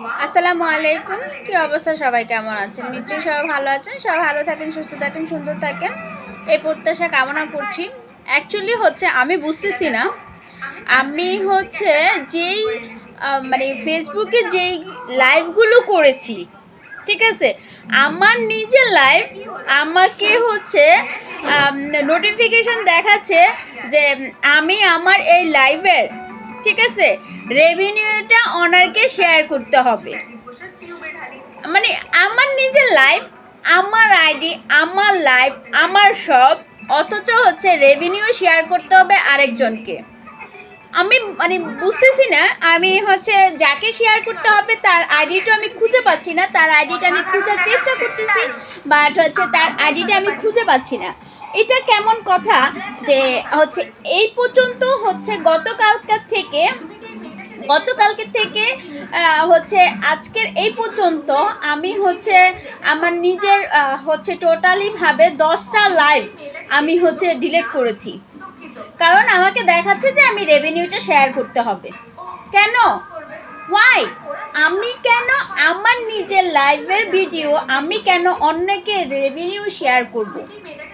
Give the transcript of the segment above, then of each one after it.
আসসালামু আলাইকুম। কি অবস্থা? সবাই কেমন আছেন? নিশ্চয়ই সবাই ভালো আছেন। সবাই ভালো থাকেন, সুস্থ থাকেন, সুন্দর থাকেন। এই প্রত্যাশা কামনা করছি। অ্যাকচুয়ালি হচ্ছে, আমি বুঝতেছি না। আমি হচ্ছে যেই মানে ফেসবুকে যেই লাইভগুলো করেছি, ঠিক আছে? আমার নিজের লাইভ আমাকে হচ্ছে নোটিফিকেশন দেখাচ্ছে যে, আমি আমার এই লাইভের ঠিক আছে? রেভিনিউটা ওনারকে শেয়ার করতে হবে। মানে আমার নিজের লাইফ আমার আইডি আমার লাইফ আমার সব, অথচ হচ্ছে রেভিনিউ শেয়ার করতে হবে আরেকজনকে। আমি মানে বুঝতেছি না, আমি হচ্ছে যাকে শেয়ার করতে হবে তার আইডিটা আমি খুঁজে পাচ্ছি না, তার আইডিটা আমি খোঁজার চেষ্টা করতেছি বাট হচ্ছে তার আইডিটা আমি খুঁজে পাচ্ছি না। এটা কেমন কথা যে হচ্ছে এই পর্যন্ত হচ্ছে গতকালকার থেকে, গতকালকে থেকে হচ্ছে আজকের এই পর্যন্ত আমি হচ্ছে আমার নিজের হচ্ছে টোটালিভাবে দশটা লাইভ আমি হচ্ছে ডিলিট করেছি। কারণ আমাকে দেখাচ্ছে যে আমি রেভিনিউটা শেয়ার করতে হবে। কেন? ওয়াই আমি কেন আমার নিজের লাইভের ভিডিও আমি কেন অন্যকে রেভিনিউ শেয়ার করব?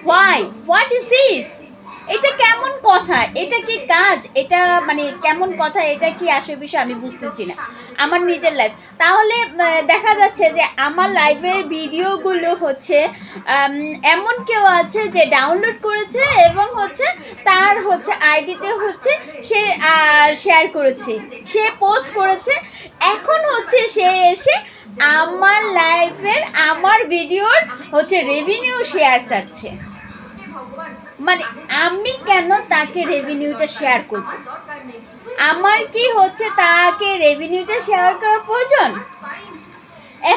ওয়াই হোয়াট ইজ দিস এটা কেমন কথা? এটা কি কাজ? এটা মানে কেমন কথা? এটা কি আসে বিষয়? আমি বুঝতেছি না। আমার নিজের লাইফ তাহলে দেখা যাচ্ছে যে আমার লাইভের ভিডিওগুলো হচ্ছে এমন কেউ আছে যে ডাউনলোড করেছে এবং হচ্ছে তার হচ্ছে আইডিতে হচ্ছে সে শেয়ার করেছে। সে পোস্ট করেছে। এখন হচ্ছে সে এসে আমার লাইভের আমার ভিডিওর হচ্ছে রেভিনিউ শেয়ার চাচ্ছে। মানে আমি কেন তাকে রেভিনিউটা শেয়ার করব? আমার কি হচ্ছে তাকে রেভিনিউটা শেয়ার করার প্রয়োজন?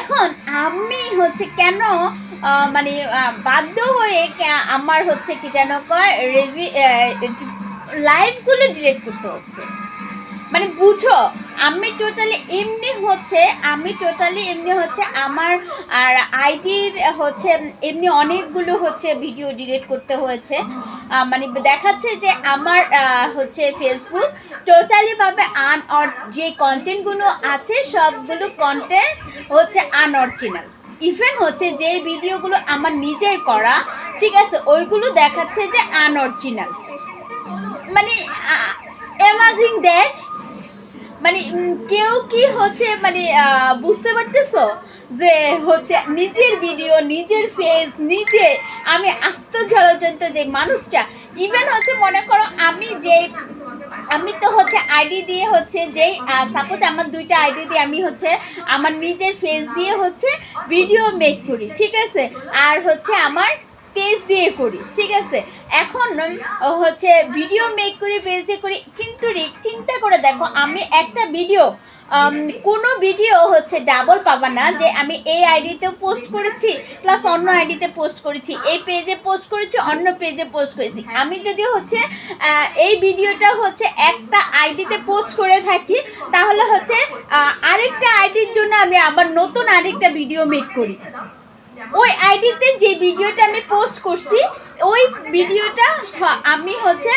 এখন আমি হচ্ছে কেন মানে বাধ্য হয়ে আমার হচ্ছে কি যেন কয় রেভি লাইভগুলো ডিলেট করতে হচ্ছে? মানে বুঝো আমি টোটালি এমনি হচ্ছে, আমি টোটালি এমনি হচ্ছে আমার, আর আইডির হচ্ছে এমনি অনেকগুলো হচ্ছে ভিডিও ডিলিট করতে হয়েছে। মানে দেখাচ্ছে যে আমার হচ্ছে ফেসবুক টোটালিভাবে আন যে কন্টেন্টগুলো আছে, সবগুলো কন্টেন্ট হচ্ছে আনঅরিজিনাল ইভেন হচ্ছে যে ভিডিওগুলো আমার নিজের করা, ঠিক আছে, ওইগুলো দেখাচ্ছে যে আনঅরিজিনাল মানে অ্যামাজিং দ্যাট মানে কেউ কি হচ্ছে মানে বুঝতে পারতেছো? যে হচ্ছে নিজের ভিডিও নিজের ফেস নিজে আমি আস্ত জলজন্ত যে মানুষটা ইভেন হচ্ছে মনে করো আমি যে, আমি তো হচ্ছে আইডি দিয়ে হচ্ছে যেই সাপোজ আমার দুইটা আইডি দিয়ে আমি হচ্ছে আমার নিজের ফেস দিয়ে হচ্ছে ভিডিও মেক করি, ঠিক আছে? আর হচ্ছে আমার পেজ দিয়ে করি, ঠিক আছে? এখন হচ্ছে ভিডিও মেক করি পেজ দিয়ে করি, কিন্তু চিন্তা করে দেখো, আমি একটা ভিডিও কোনো ভিডিও হচ্ছে ডাবল পাবা না যে আমি এই আইডিতেও পোস্ট করেছি প্লাস অন্য আইডিতে পোস্ট করেছি। এই পেজে পোস্ট করেছি, অন্য পেজে পোস্ট করেছি। আমি যদি হচ্ছে এই ভিডিওটা হচ্ছে একটা আইডিতে পোস্ট করে থাকি, তাহলে হচ্ছে আরেকটা আইডির জন্য আমি আবার নতুন আরেকটা ভিডিও মেক করি। ওই আইডিতে যে ভিডিওটা আমি করছি, ওই ভিডিওটা আমি হচ্ছে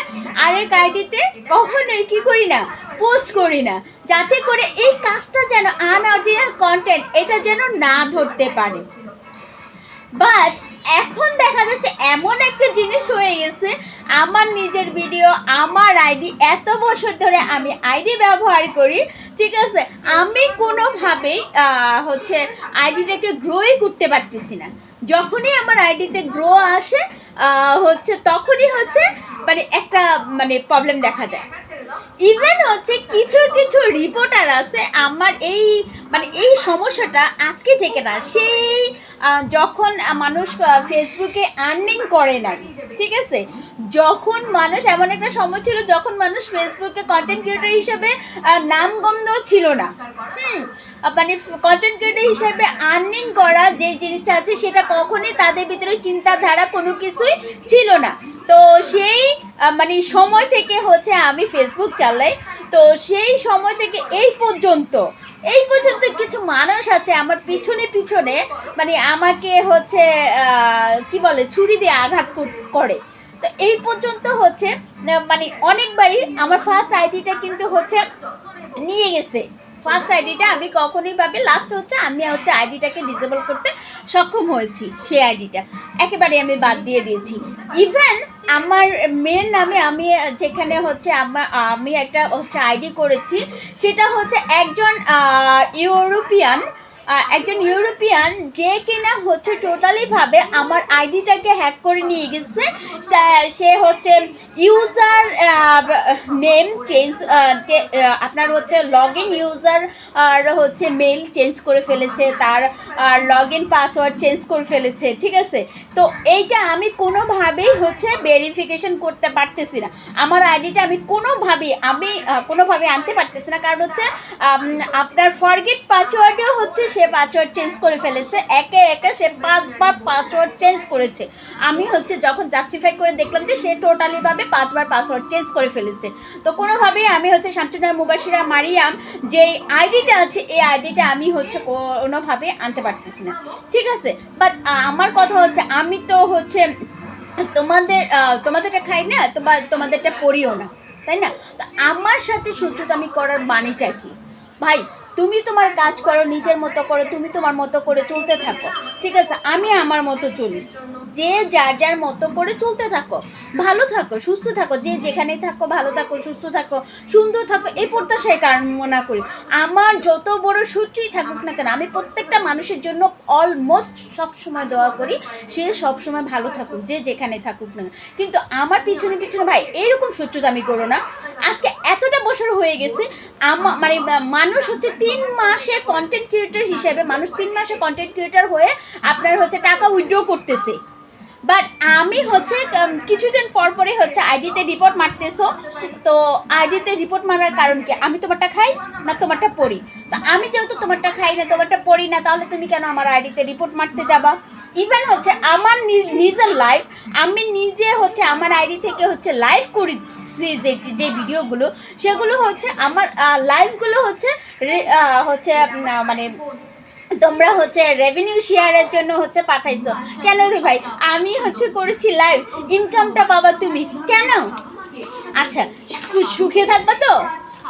আরেক আইডিতে কখনোই কি করি না পোস্ট করি না, যাতে করে এই কাজটা যেন আনঅরিজিনাল কন্টেন্ট এটা যেন না ধরতে পারে। বাট এখন দেখা যাচ্ছে এমন একটা জিনিস হয়ে গেছে, আমার নিজের ভিডিও আমার আইডি এত বছর ধরে আমি আইডি ব্যবহার করি, ঠিক আছে? আমি কোনোভাবেই হচ্ছে আইডিটাকে গ্রোই করতে পারতেছি না। যখনই আমার আইডিতে গ্রো আসে হচ্ছে তখনই হচ্ছে মানে একটা মানে প্রবলেম দেখা যায়। ইভেন হচ্ছে কিছু কিছু রিপোর্টার আছে আমার এই মানে এই সমস্যাটা আজকে থেকে না সেই যখন মানুষ ফেসবুকে আর্নিং করে না ঠিক আছে? যখন মানুষ এমন একটা সময় ছিল যখন মানুষ ফেসবুকে কন্টেন্ট ক্রিয়েটর হিসেবে আহ, নামগন্ধ ছিল না। হুম মানে কন্টেন্ট ক্রিয়েটর হিসেবে আর্নিং করা যে জিনিসটা আছে, সেটা কখনই তাদের ভিতরে চিন্তাধারা কোনো কিছুই ছিল না। তো সেই মানে সময় থেকে হচ্ছে আমি ফেসবুক চালাই। তো সেই সময় থেকে এই পর্যন্ত এই পর্যন্ত কিছু মানুষ আছে আমার পিছনে পিছনে মানে আমাকে হচ্ছে কি বলে, ছুরি দিয়ে আঘাত করে তো এই পর্যন্ত হচ্ছে মানে অনেকবারই আমার ফার্স্ট আইডিটা কিন্তু হচ্ছে নিয়ে গেছে। ফার্স্ট আইডিটা আমি কখনোই পাবে লাস্ট হচ্ছে আমি হচ্ছে আইডিটাকে ডিসেবল করতে সক্ষম হয়েছি, সেই আইডিটা একেবারে আমি বাদ দিয়ে দিয়েছি। ইভেন আমার মেন নামে আমি যেখানে হচ্ছে আমার, আমি একটা হচ্ছে আইডি করেছি, সেটা হচ্ছে একজন ইউরোপিয়ান একজন ইউরোপিয়ান যে কিনা হচ্ছে টোটালি ভাবে আমার আইডিটাকে হ্যাক করে নিয়ে গেছে। সে হচ্ছে ইউজার নেম চেঞ্জ আপনার হচ্ছে লগ ইন ইউজার আর হচ্ছে মেল চেঞ্জ করে ফেলেছে, তার লগ ইন পাসওয়ার্ড চেঞ্জ করে ফেলেছে, ঠিক আছে? তো এইটা আমি কোনোভাবেই হচ্ছে ভেরিফিকেশন করতে পারতেছি না। আমার আইডিটা আমি কোনোভাবেই, আমি কোনোভাবে আনতে পারতেছি না। কারণ হচ্ছে আপনার ফরগেট পাসওয়ার্ডেও হচ্ছে সে পাসওয়ার্ড চেঞ্জ করে ফেলেছে, একে একে সে পাঁচবার পাসওয়ার্ড চেঞ্জ করেছে। আমি হচ্ছে যখন জাস্টিফাই করে দেখলাম যে সে টোটালিভাবে পাঁচবার পাসওয়ার্ড চেঞ্জ করে ফেলেছে। তো কোনোভাবেই আমি হচ্ছে শামসুনার মুবাসিরা মারিয়াম যে আইডিটা আছে, এই আইডিটা আমি হচ্ছে কোনোভাবে আনতে পারতেছি না। ঠিক আছে? বাট আমার কথা হচ্ছে আমি তো হচ্ছে তোমাদের তোমাদেরটা খাই না তোমার তোমাদেরটা পড়িও না, তাই না? তো আমার সাথে শত্রুতামি করার মানেটা কি? ভাই তুমি তোমার কাজ করো, নিজের মতো করো, তুমি তোমার মতো করে চলতে থাকো। ঠিক আছে, আমি আমার মতো চলি। যে যার যার মতো করে চলতে থাকো, ভালো থাকো, সুস্থ থাকো, যে যেখানেই থাকো, ভালো থাকো, সুস্থ থাকো, সুন্দর থাকো, এই প্রত্যাশায় কামনা করি। আমার যত বড় শত্রুই থাকুক না কেন, আমি প্রত্যেকটা মানুষের জন্য অলমোস্ট সবসময় দোয়া করি, সে সবসময় ভালো থাকুক, যে যেখানে থাকুক না কিন্তু আমার পিছনে পিছনে ভাই, এরকম শত্রুতা আমি করো না। আজকে এতটা বছর হয়ে গেছে মানে মানুষ হচ্ছে তিন মাসে কন্টেন্ট ক্রিয়েটর হিসেবে, মানুষ তিন মাসে কন্টেন্ট ক্রিয়েটর হয়ে আপনার হচ্ছে টাকা উইথড্র করতেছে। বাট আমি হচ্ছে কিছুদিন পর পরে হচ্ছে আইডিতে রিপোর্ট মারতেছো, তো আইডিতে রিপোর্ট মারার কারণ কি? আমি তোমারটা খাই না তোমারটা পড়ি? তো আমি যেহেতু তোমারটা খাই না, তোমারটা পড়ি না, তাহলে তুমি কেন আমার আইডিতে রিপোর্ট মারতে যাবা? ইভেন হচ্ছে আমার নিজের লাইফ আমি নিজে হচ্ছে আমার আইডি থেকে হচ্ছে লাইভ করেছি যে যে ভিডিওগুলো সেগুলো হচ্ছে আমার লাইভগুলো হচ্ছে হচ্ছে মানে তোমরা হচ্ছে রেভিনিউ শেয়ারের জন্য হচ্ছে পাঠাইছো। কেন রে ভাই? আমি হচ্ছে করেছি লাইভ ইনকামটা পাবা তুমি। কেন? আচ্ছা সুখে থাকবা তো?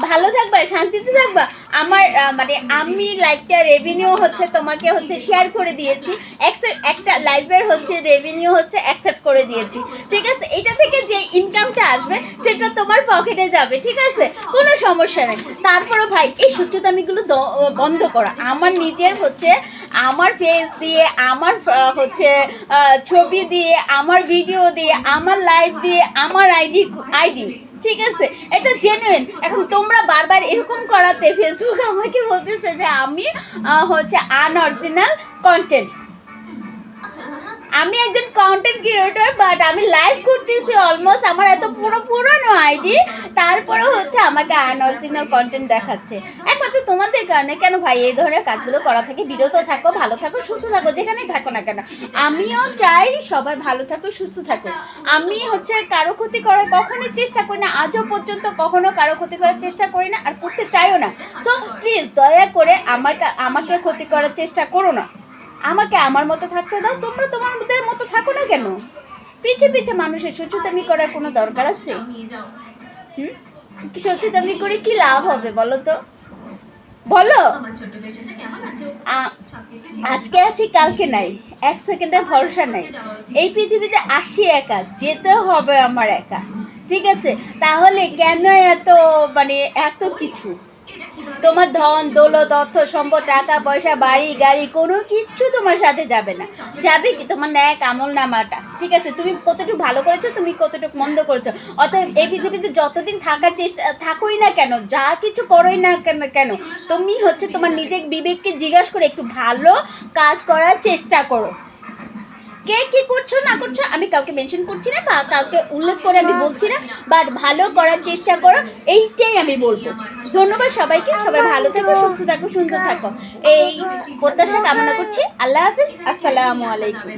ভালো থাকবা, শান্তিতে থাকবা? আমার মানে আমি লাইভটা রেভিনিউ হচ্ছে তোমাকে হচ্ছে শেয়ার করে দিয়েছি। একটা লাইভের হচ্ছে রেভিনিউ হচ্ছে অ্যাকসেপ্ট করে দিয়েছি। ঠিক আছে? এটা থেকে যে ইনকামটা আসবে, সেটা তোমার পকেটে যাবে, ঠিক আছে? কোনো সমস্যা নেই। তারপরে ভাই, এই সূত্রদামিগুলো বন্ধ করা। আমার নিজের হচ্ছে, আমার ফেস দিয়ে, আমার হচ্ছে ছবি দিয়ে, আমার ভিডিও দিয়ে, আমার লাইভ দিয়ে, আমার আইডি আইডি ঠিক আছে, এটা জেনুইন এখন তোমরা বারবার এরকম করাতে ফেসবুক আমাকে বলতেছে যে আমি হচ্ছে আনঅরিজিনাল কন্টেন্ট আমি একজন কন্টেন্ট ক্রিয়েটর বাট আমি লাইভ করতেছি অলমোস্ট আমার এত পুরো পুরনো আইডি তারপরেও হচ্ছে আমাকে আনঅরিজিনাল কন্টেন্ট দেখাচ্ছে। একমাত্র তোমাদের কারণে কেন ভাই এই ধরনের কাজগুলো করা থাকে বিরত থাকো, ভালো থাকো, সুস্থ থাকো, যেখানেই থাকো না কেন। আমিও চাই সবাই ভালো থাকো সুস্থ থাকো আমি হচ্ছে কারও ক্ষতি করার কখনোই চেষ্টা করি না, আজও পর্যন্ত কখনো কারও ক্ষতি করার চেষ্টা করি না আর করতে চাইও না। সো প্লিজ দয়া করে আমার আমাকে ক্ষতি করার চেষ্টা করো না। আমাকে আমার মতো থাকতে দাও, তোমরা তোমাদের মতো থাকো না কেন? পিছে পিছে মানুষের সচেতনই করার কোনো দরকার আছে? হুম? করে কি লাভ হবে বলো তো? বলো। আজকে আছি, কালকে নাই। এক সেকেন্ডের ভরসা নাই। এই পৃথিবীতে আসি একা, যেতে হবে আমার একা। ঠিক আছে? তাহলে কেন এত মানে এত কিছু? তোমার ধন দৌলত অর্থ সম্পদ টাকা পয়সা বাড়ি গাড়ি কোনো কিচ্ছু তোমার সাথে যাবে না। যাবে কি? তোমার ন্যায় আমল নামাটা। ঠিক আছে? তুমি কতটুকু ভালো করেছ তুমি কতটুকু মন্দ করেছ। অতএব এই পৃথিবীতে যতদিন থাকার চেষ্টা থাকোই না কেন যা কিছু করোই না কেন কেন তুমি হচ্ছে তোমার নিজের বিবেককে জিজ্ঞাসা করে একটু ভালো কাজ করার চেষ্টা করো। কে কি করছ না করছ আমি কাউকে মেনশন করছি না বা কাউকে উল্লেখ করে আমি বলছি না বাট ভালো করার চেষ্টা করো এইটাই আমি বলব। ধন্যবাদ সবাইকে। সবাই ভালো থাকো সুস্থ থাকো সুন্দর থাকো। এই প্রত্যাশা কামনা করছি। আল্লাহ হাফিজ। আসসালামু আলাইকুম।